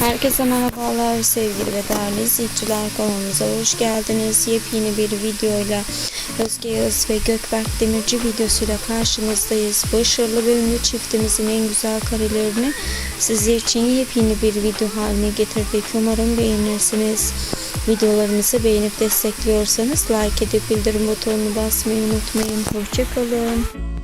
Herkese merhabalar sevgili ve değerli izleyiciler kanalımıza hoş geldiniz. Yepyeni bir videoyla Özge Yağız ve Gökberk Demirci videosuyla karşınızdayız. Başarılı ve ünlü çiftimizin en güzel karelerini sizler için yepyeni bir video haline getirdik. Umarım beğenirsiniz. Videolarımızı beğenip destekliyorsanız like edip bildirim butonunu basmayı unutmayın. Hoşçakalın.